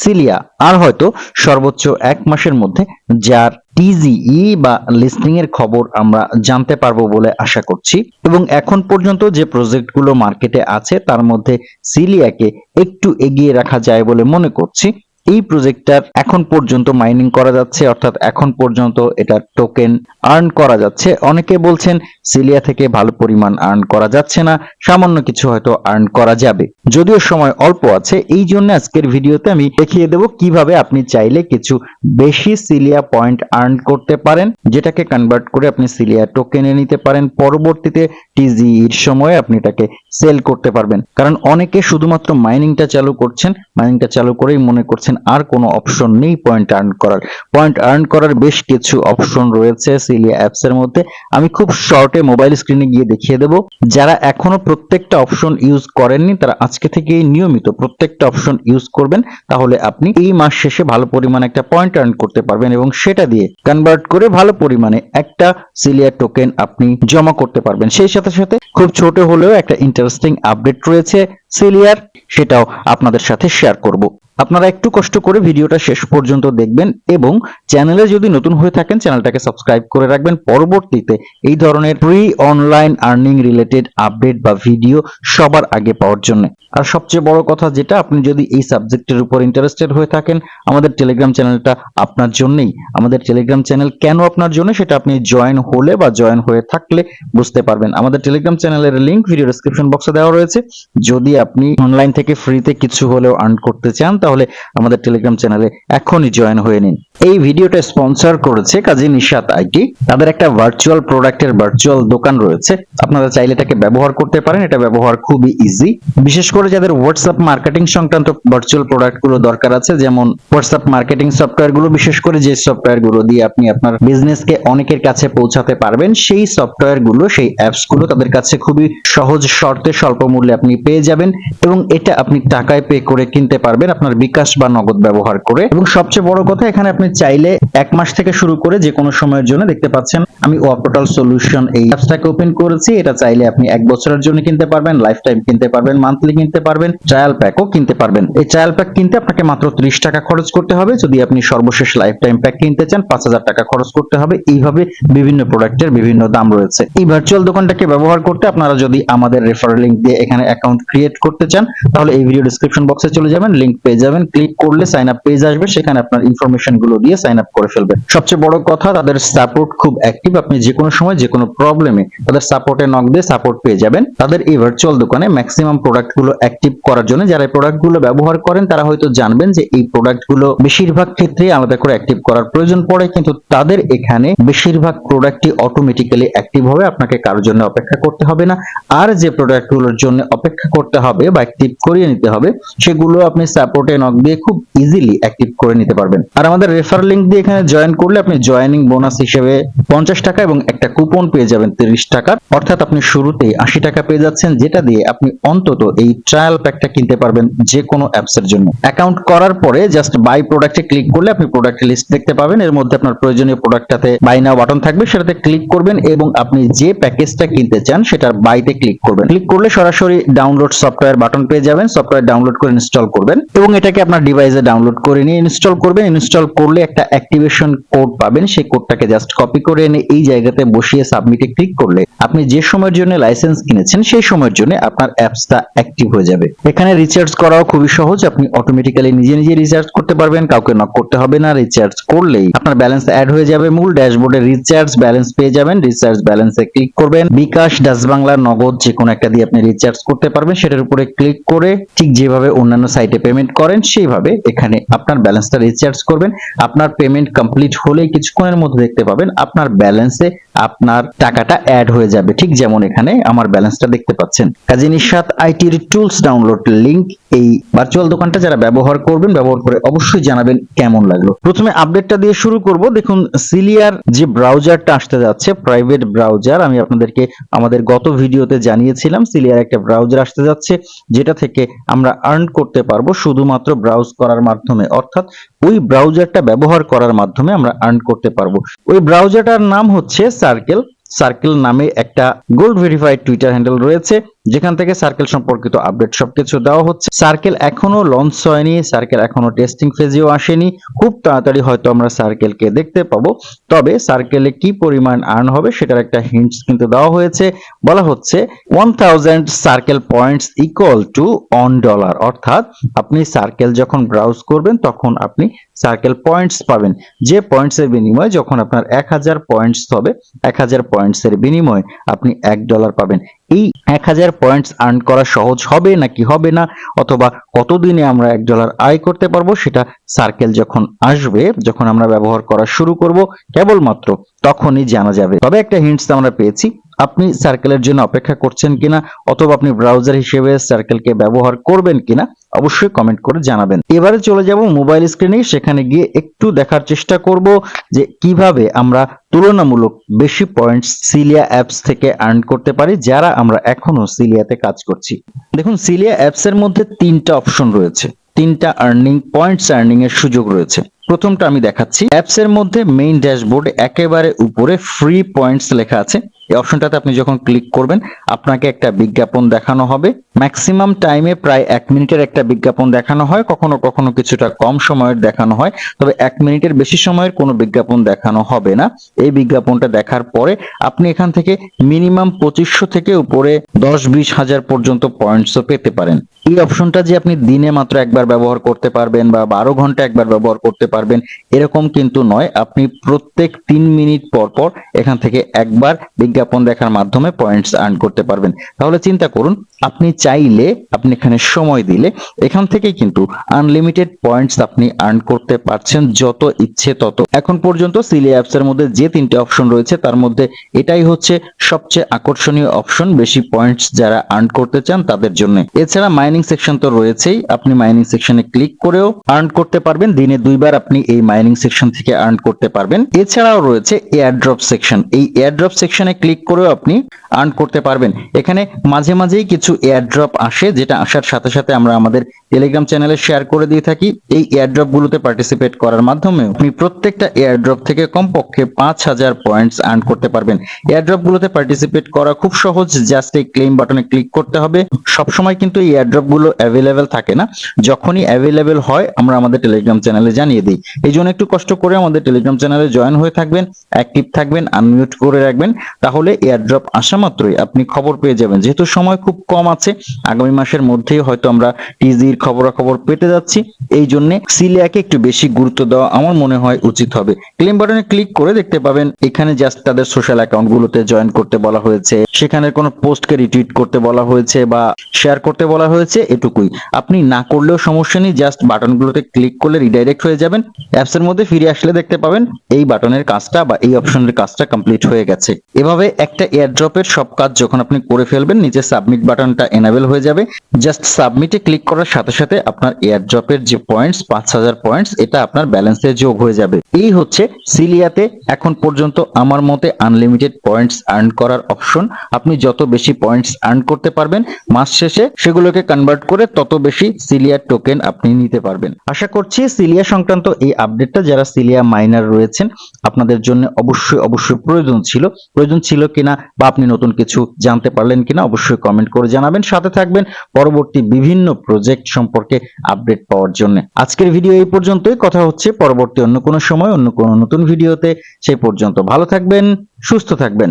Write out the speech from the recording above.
Cilia. আর হয়তো সর্বোচ্চ এক মাসের মধ্যে যার টিজিই বা লিস্টিং এর খবর আমরা জানতে পারব বলে আশা করছি। এবং এখন পর্যন্ত যে প্রজেক্টগুলো মার্কেটে আছে, তার মধ্যে সিলিয়াকে একটু এগিয়ে রাখা যায় বলে মনে করছি। এই প্রজেক্টটার এখন পর্যন্ত মাইনিং করা যাচ্ছে, অর্থাৎ এখন পর্যন্ত এটার টোকেন আর্ন করা যাচ্ছে। অনেকে বলছেন সিলিয়া থেকে ভালো পরিমাণ আর্ন করা যাচ্ছে না, সামান্য কিছু হয়তো আর্ন করা যাবে। যদিও সময় অল্প আছে, এই জন্য আজকের ভিডিওতে আমি দেখিয়ে দেব কীভাবে আপনি চাইলে কিছু বেশি সিলিয়া পয়েন্ট আর্ন করতে পারেন, যেটাকে কনভার্ট করে আপনি সিলিয়া টোকেনে নিতে পারেন। পরবর্তীতে টিজির সময় আপনি এটাকে সেল করতে পারবেন। কারণ অনেকে শুধুমাত্র মাইনিংটা চালু করছেন মাইনিংটা চালু করেই মনে করছেন আর কোনো অপশন নেই পয়েন্ট আর্ন করার। পয়েন্ট আর্ন করার বেশ কিছু অপশন রয়েছে সিলিয়া অ্যাপসের মধ্যে। আমি খুব শর্টে মোবাইল স্ক্রিনে গিয়ে দেখিয়ে দেব। যারা এখনও প্রত্যেকটা অপশন ইউজ করেননি, তারা আজকে থেকে নিয়মিত প্রত্যেকটা অপশন ইউজ করবেন। তাহলে আপনি এই মাস শেষে ভালো পরিমাণে একটা পয়েন্ট আর্ন করতে পারবেন এবং সেটা দিয়ে কনভার্ট করে ভালো পরিমাণে একটা সিলিয়ার টোকেন আপনি জমা করতে পারবেন। সেই সাথে সাথে খুব ছোট হলেও একটা ইন্টারেস্টিং আপডেট রয়েছে। সিলিয়ার, সেটাও আপনাদের সাথে শেয়ার করব। আপনারা একটু কষ্ট করে ভিডিওটা শেষ পর্যন্ত দেখবেন এবং চ্যানেলে যদি নতুন হয়ে থাকেন চ্যানেলটাকে সাবস্ক্রাইব করে রাখবেন। পরবর্তীতে এই ধরনের free online earning related update বা ভিডিও সবার আগে পাওয়ার জন্য। আর সবচেয়ে বড় কথা যেটা, আপনি যদি এই সাবজেক্টের উপর ইন্টারেস্টেড হয়ে থাকেন, আমাদের টেলিগ্রাম চ্যানেলটা আপনার জন্যই। আমাদের টেলিগ্রাম চ্যানেল কেন আপনার জন্য, সেটা আপনি জয়েন হলে বা জয়েন হয়ে থাকলে বুঝতে পারবেন। আমাদের টেলিগ্রাম চ্যানেলের লিংক ভিডিও ডেসক্রিপশন বক্সে দেওয়া রয়েছে। যদি আপনি অনলাইন থেকে ফ্রিতে কিছু হলেও আর্ন করতে চান, তাহলে আমাদের টেলিগ্রাম চ্যানেলে এখনই জয়েন হয়ে নিন। এই ভিডিওটা স্পন্সর করেছে কাজী নিশাত আইটি তাদের একটা ভার্চুয়াল প্রোডাক্টের ভার্চুয়াল দোকান রয়েছে। আপনারা চাইলে এটাকে ব্যবহার করতে পারেন। এটা ব্যবহার খুবই ইজি বিশেষ করে যাদের হোয়াটসঅ্যাপ মার্কেটিং সংক্রান্ত ভার্চুয়াল প্রোডাক্টগুলো দরকার আছে, যেমন হোয়াটসঅ্যাপ মার্কেটিং সফটওয়্যারগুলো, বিশেষ করে যে সফটওয়্যারগুলো দিয়ে আপনি আপনার বিজনেসকে অনেকের কাছে পৌঁছাতে পারবেন, সেই সফটওয়্যারগুলো, সেই অ্যাপসগুলো তাদের কাছে খুবই সহজ শর্তে স্বল্প মূল্যে আপনি পেয়ে যাবেন এবং এটা আপনি টাকায় পে করে কিনতে পারবেন আপনার বিকাশ বা নগদ ব্যবহার করে। এবং সবচেয়ে বড় কথা, এখানে আপনি চাইলে এক মাস থেকে শুরু করে যে কোনো সময়ের জন্য দেখতে পাচ্ছেন আমি ওয়াপোর্টাল সলিউশন এই অ্যাপসটাকে ওপেন করেছি। এটা চাইলে আপনি এক বছরের জন্য কিনতে পারবেন লাইফ টাইম কিনতে পারবেন মান্থলি কিনতে পারবেন ট্রায়াল প্যাকও কিনতে পারবেন। এই ট্রায়াল প্যাক কিনতে আপনাকে মাত্র 30 টাকা খরচ করতে হবে। যদি আপনি সর্বশেষ লাইফ টাইম প্যাক কিনতে চান 5000 টাকা খরচ করতে হবে। এইভাবে বিভিন্ন প্রোডাক্টের বিভিন্ন দাম রয়েছে। এই ভার্চুয়াল দোকানটাকে ব্যবহার করতে আপনারা যদি আমাদের রেফারেল লিংক দিয়ে এখানে অ্যাকাউন্ট ক্রিয়েট করতে চান, তাহলে এই ভিডিও ডেসক্রিপশন বক্সে চলে যাবেন লিংক পেয়ে যাবেন। ক্লিক করলে সাইন আপ পেজ আসবে। সেখানে আপনার ইনফরমেশনগুলো দিয়ে সাইন আপ করে ফেলবেন সবচেয়ে বড় কথা, তাদের সাপোর্ট খুব অ্যাক্টিভ আপনি যে কোনো সময় যে কোনো প্রবলেমে তাদের সাপোর্টে নক দিয়ে সাপোর্ট পেয়ে যাবেন। তাদের এই ভার্চুয়াল দোকানে ম্যাক্সিমাম প্রোডাক্টগুলো অ্যাক্টিভ করার জন্য যারা প্রোডাক্টগুলো ব্যবহার করেন, তারা হয়তো জানবেন যে এই প্রোডাক্টগুলো বেশিরভাগ ক্ষেত্রে আলাদা করে অ্যাক্টিভ করার প্রয়োজন পড়ে, কিন্তু তাদের এখানে বেশিরভাগ প্রোডাক্টই অটোমেটিক্যালি অ্যাক্টিভ হবে। আপনাকে কারোর জন্য অপেক্ষা করতে হবে না। আর যে প্রোডাক্টগুলোর জন্য অপেক্ষা করতে হবে বা অ্যাক্টিভ করিয়ে নিতে হবে, সেগুলো আপনি সাপোর্টে নক দিয়ে খুব ইজিলি অ্যাক্টিভ করে নিতে পারবেন। আর আমাদের রেফার লিংক দিয়ে এখানে জয়েন করলে আপনি জয়েনিং বোনাস হিসেবে পঞ্চাশ টাকা এবং একটা কুপন পেয়ে যাবেন তিরিশ টাকার অর্থাৎ আপনি শুরুতেই আশি টাকা পেয়ে যাচ্ছেন, যেটা দিয়ে আপনি অন্তত এই ট্রায়াল প্যাকটা কিনতে পারবেন যে কোনো অ্যাপস এর জন্য। অ্যাকাউন্ট করার পরে জাস্ট বাই প্রোডাক্টে ক্লিক করলে আপনি প্রোডাক্ট লিস্ট দেখতে পাবেন। এর মধ্যে আপনার প্রয়োজনীয় প্রোডাক্টটাতে বাই নাও বাটন থাকবে, সেটাতে ক্লিক করবেন এবং আপনি যে প্যাকেজটা কিনতে চান সেটার বাইতে ক্লিক করবেন। ক্লিক করলে সরাসরি ডাউনলোড সফটওয়্যার বাটন পেয়ে যাবেন সফটওয়্যার ডাউনলোড করে ইনস্টল করবেন এবং এটাকে আপনার ডিভাইসে ডাউনলোড করে নিয়ে ইনস্টল করবেন। ইনস্টল করলে একটা অ্যাক্টিভেশন কোড পাবেন, সেই কোডটাকে জাস্ট কপি করে এনে এই জায়গাতে বসিয়ে সাবমিটে ক্লিক করলে আপনি যে সময়ের জন্য লাইসেন্স কিনেছেন, সেই সময়ের জন্য আপনার অ্যাপসটা অ্যাক্টিভ হয়ে যাবে। এখানে রিচার্জ করাও খুবই সহজ, আপনি অটোমেটিক্যালি নিজে নিজে রিচার্জ করতে পারবেন, কাউকে নক করতে হবে না রিচার্জ করলেই আপনার ব্যালেন্স অ্যাড হয়ে যাবে মূল ড্যাশবোর্ডে রিচার্জ ব্যালেন্স পেয়ে যাবেন রিচার্জ ব্যালেন্সে ক্লিক করবেন। বিকাশ ডাচ বাংলা নগদ যে কোনো একটা দিয়ে আপনি রিচার্জ করতে পারবেন, সেটার উপরে ক্লিক করে ঠিক যেভাবে অন্যান্য সাইটে পেমেন্ট করেন, সেইভাবে এখানে আপনার ব্যালেন্সটা রিচার্জ করবেন। আপনার পেমেন্ট কমপ্লিট হলেই কিছুক্ষণের মধ্যে দেখতে পাবেন আপনার ব্যালেন্সে আপনার টাকাটা অ্যাড হয়ে যাবে, ঠিক যেমন এখানে আমার ব্যালেন্সটা দেখতে পাচ্ছেন। কাজী নিশাত আইটির টুলস ডাউনলোড লিংক এই ভার্চুয়াল দোকানটা যারা ব্যবহার করবেন, ব্যবহার করে অবশ্যই জানাবেন কেমন লাগল। প্রথমে আপডেটটা দিয়ে শুরু করব। দেখুন সিলিয়ার যে ব্রাউজারটা আসতে যাচ্ছে প্রাইভেট ব্রাউজার আমি আপনাদেরকে আমাদের গত ভিডিওতে জানিয়েছিলাম সিলিয়ার একটা ব্রাউজার আসতে যাচ্ছে, যেটা থেকে আমরা আর্ন করতে পারব, শুধুমাত্র ব্রাউজ করার মাধ্যমে। অর্থাৎ ওই ব্রাউজারটা ব্যবহার করার মাধ্যমে আমরা আর্ন করতে পারব। ওই ব্রাউজারটার নাম হচ্ছে সার্কেল সার্কেল নামে একটা গোল্ড ভেরিফাইড টুইটার হ্যান্ডেল রয়েছে। যেখান থেকে সার্কেল সম্পর্কিত আপডেট সবকিছু দেওয়া হচ্ছে। সার্কেল এখনও লঞ্চ হয়নি সার্কেল এখনও টেস্টিং ফেজেও আসেনি। খুব তাড়াতাড়ি হয়তো আমরা সার্কেলকে দেখতে পাবো। তবে সার্কেলে কি পরিমাণ আর্ন হবে সেটার একটা হিন্টস কিন্তু দেওয়া হয়েছে। বলা হচ্ছে one thousand circle points equal to one dollar অর্থাৎ আপনি সার্কেল যখন ব্রাউজ করবেন, তখন আপনি সার্কেল পয়েন্টস পাবেন। যে পয়েন্টস এর বিনিময়ে যখন আপনার এক হাজার পয়েন্টস হবে, এক হাজার পয়েন্টস এর বিনিময়ে আপনি এক ডলার পাবেন। এই এক হাজার পয়েন্টস আর্ন করা সহজ হবে নাকি হবে না? অথবা কতদিনে আমরা এক ডলার আয় করতে পারব? সেটা সার্কেল যখন আসবে, যখন আমরা ব্যবহার করা শুরু করব, কেবলমাত্র তখনই জানা যাবে। তবে একটা হিন্টস আমরা পেয়েছি। আপনি সার্কেলের জন্য অপেক্ষা করছেন কিনা, অথবা আপনি ব্রাউজার হিসেবে সার্কেলকে ব্যবহার করবেন কিনা, অবশ্যই কমেন্ট করে জানাবেন। এবারে চলে যাব মোবাইল স্ক্রিনে সেখানে গিয়ে একটু দেখার চেষ্টা করব যে কীভাবে আমরা তুলনামূলক বেশি পয়েন্টস সিলিয়া অ্যাপস থেকে আর্ন করতে পারি, যারা আমরা এখনও সিলিয়াতে কাজ করছি। দেখুন সিলিয়া অ্যাপস এর মধ্যে তিনটা অপশন রয়েছে। তিনটা আর্নিং পয়েন্টস আর্নিং এর সুযোগ রয়েছে। প্রথমটা আমি দেখাচ্ছি। অ্যাপস এর মধ্যে মেইন ড্যাশবোর্ডে একেবারে উপরে ফ্রি পয়েন্টস লেখা আছে। এই অপশনটাতে আপনি যখন ক্লিক করবেন, আপনাকে একটা বিজ্ঞাপন দেখানো হবে। ম্যাক্সিমাম টাইমে প্রায় এক মিনিটের একটা বিজ্ঞাপন দেখানো হয়, কখনো কখনো কিছুটা কম সময়ের দেখানো হয়, তবে এক মিনিটের বেশি সময়ের কোনো বিজ্ঞাপন দেখানো হবে না। এই বিজ্ঞাপনটা দেখার পরে আপনি এখান থেকে মিনিমাম পঁচিশশো থেকে উপরে দশ বিশ হাজার পর্যন্ত পয়েন্টসও পেতে পারেন। এই অপশনটা যে আপনি দিনে মাত্র একবার ব্যবহার করতে পারবেন বা বারো ঘণ্টা একবার ব্যবহার করতে পারবেন, এরকম কিন্তু নয়। আপনি প্রত্যেক তিন মিনিট পর পর এখান থেকে একবার বিজ্ঞাপন দেখার মাধ্যমে পয়েন্টস আর্ন করতে পারবেন। তাহলে চিন্তা করুন, আপনি চাইলে, আপনি এখানে সময় দিলে, এখান থেকেই কিন্তু আনলিমিটেড পয়েন্টস আপনি আর্ন করতে পারছেন যত ইচ্ছে তত। এখন পর্যন্ত সিলি অ্যাপস এর মধ্যে যে তিনটে অপশন রয়েছে, তার মধ্যে এটাই হচ্ছে সবচেয়ে আকর্ষণীয় অপশন বেশি পয়েন্টস যারা আর্ন করতে চান তাদের জন্য। এছাড়া মাইনিং সেকশন তো রয়েছেই, আপনি মাইনিং সেকশনে ক্লিক করেও আর্ন করতে পারবেন। দিনে দুইবার আপনি এই মাইনিং সেকশন থেকে আর্ন করতে পারবেন। এছাড়াও রয়েছে এয়ারড্রপ সেকশন এই এয়ারড্রপ সেকশনে ক্লিক করেও আপনি আর্ন করতে পারবেন। এখানে মাঝে মাঝেই কিছু এয়ারড্রপ আসে, যেটা আসার সাথে সাথে আমরা আমাদের টেলিগ্রাম চ্যানেলে শেয়ার করে দিয়ে থাকি। এই এয়ারড্রপ গুলোতে পার্টিসিপেট করার মাধ্যমে আপনি প্রত্যেকটা এয়ারড্রপ থেকে কমপক্ষে পাঁচ হাজার পয়েন্টস আর্ন করতে পারবেন। এয়ারড্রপ গুলোতে পার্টিসিপেট করা খুব সহজ জাস্ট এই ক্লেম বাটনে ক্লিক করতে হবে। সবসময় কিন্তু এই এয়ারড্রপগুলো অ্যাভেলেবেল থাকে না। যখনই অ্যাভেলেবেল হয়, আমরা আমাদের টেলিগ্রাম চ্যানেলে জানিয়ে দিই। এই জন্য একটু কষ্ট করে আমাদের টেলিগ্রাম চ্যানেলে জয়েন হয়ে থাকবেন অ্যাক্টিভ থাকবেন আনমিউট করে রাখবেন। তাহলে এয়ারড্রপ আসা মাত্রই আপনি খবর পেয়ে যাবেন। যেহেতু সময় খুব কম আছে, আগামী মাসের মধ্যেই হয়তো আমরা টিজির খবরাখবর পেতে যাচ্ছি। এই জন্য সিলিয়াকে একটু বেশি গুরুত্ব দেওয়া আমার মনে হয় উচিত হবে। ক্লেম বাটনে ক্লিক করে দেখতে পাবেন, এখানে জাস্ট তাদের সোশ্যাল অ্যাকাউন্ট গুলোতে জয়েন করতে বলা হয়েছে সেখানে কোনো পোস্টকে রিটুইট করতে বলা হয়েছে বা শেয়ার করতে বলা হয়েছে, এটুকুই। আপনি না করলেও সমস্যা নেই জাস্ট বাটনগুলোতে ক্লিক করলে রিডাইরেক্ট হয়ে যাবেন। অ্যাপস এর মধ্যে ফিরে আসলে দেখতে পাবেন, এই বাটনের কাজটা বা এই অপশনের কাজটা কমপ্লিট হয়ে গেছে। এভাবে একটা এয়ারড্রপের সব কাজ যখন আপনি করে ফেলবেন, নিচে সাবমিট বাটনটা এনাবেল হয়ে যাবে। জাস্ট সাবমিটে ক্লিক করার সাথে সাথে আপনার এয়ারড্রপের যে পয়েন্টস পাঁচ হাজার পয়েন্টস এটা আপনার ব্যালেন্সে যোগ হয়ে যাবে। এই হচ্ছে সিলিয়াতে এখন পর্যন্ত আমার মতে আনলিমিটেড পয়েন্টস আর্ন করার অপশন আপনি যত বেশি পয়েন্টস আর্ন করতে পারবেন, মাস শেষে সেগুলোকে কনভার্ট করে তত বেশি সিলিয়ার টোকেন আপনি নিতে পারবেন। আশা করছি সিলিয়া সংক্রান্ত এই আপডেটটা যারা সিলিয়া মাইনার রয়েছেন, আপনাদের জন্য অবশ্যই অবশ্যই প্রয়োজন ছিল। প্রয়োজন ছিল কিনা বা আপনি নতুন কিছু জানতে পারলেন কিনা অবশ্যই কমেন্ট করে জানাবেন। সাথে থাকবেন পরবর্তী বিভিন্ন প্রজেক্ট সম্পর্কে আপডেট পাওয়ার জন্য। আজকের ভিডিও এই পর্যন্তই। কথা হচ্ছে পরবর্তী অন্য কোনো সময়, অন্য কোনো নতুন ভিডিওতে সেই পর্যন্ত ভালো থাকবেন, সুস্থ থাকবেন।